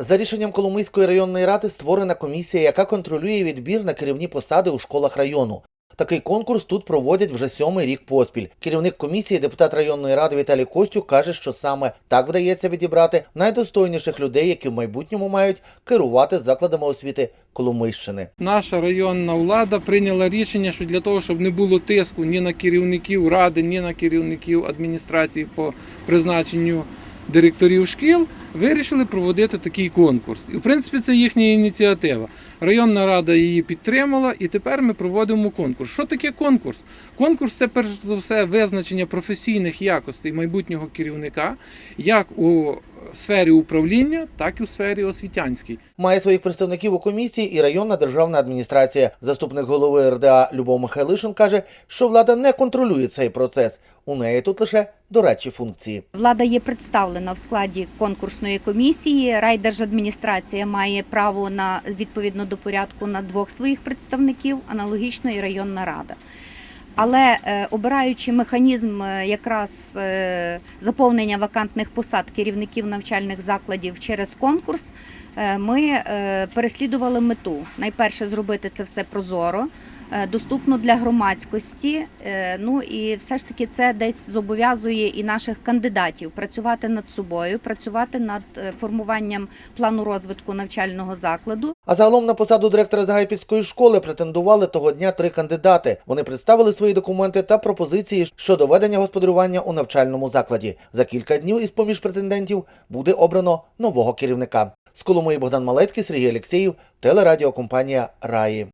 За рішенням Коломийської районної ради створена комісія, яка контролює відбір на керівні посади у школах району. Такий конкурс тут проводять вже сьомий рік поспіль. Керівник комісії, депутат районної ради Віталій Костюк, каже, що саме так вдається відібрати найдостойніших людей, які в майбутньому мають керувати закладами освіти Коломийщини. Наша районна влада прийняла рішення, що для того, щоб не було тиску ні на керівників ради, ні на керівників адміністрації по призначенню директорів шкіл, вирішили проводити такий конкурс. І в принципі це їхня ініціатива. Районна рада її підтримала, і тепер ми проводимо конкурс. Що таке конкурс? Конкурс це перш за все визначення професійних якостей майбутнього керівника, як у сфері управління, так і у сфері освітянській. Має своїх представників у комісії і районна державна адміністрація. Заступник голови РДА Любов Михайлишин каже, що влада не контролює цей процес. У неї тут лише дорадчі функції. Влада є представлена в складі конкурсної комісії. Райдержадміністрація має право на відповідно до порядку на двох своїх представників, аналогічно і районна рада. Але е, обираючи механізм е, якраз е, заповнення вакантних посад керівників навчальних закладів через конкурс, ми переслідували мету. Найперше зробити це все прозоро, доступно для громадськості. е, Ну і все ж таки це десь зобов'язує і наших кандидатів працювати над собою, працювати над е, формуванням плану розвитку навчального закладу. А загалом на посаду директора Загайпільської школи претендували того дня три кандидати. Вони представили свої документи та пропозиції щодо ведення господарювання у навчальному закладі. За кілька днів із поміж претендентів буде обрано нового керівника. З Коломиї Богдан Малецький, Сергій Алєксєєв, телерадіокомпанія Раї.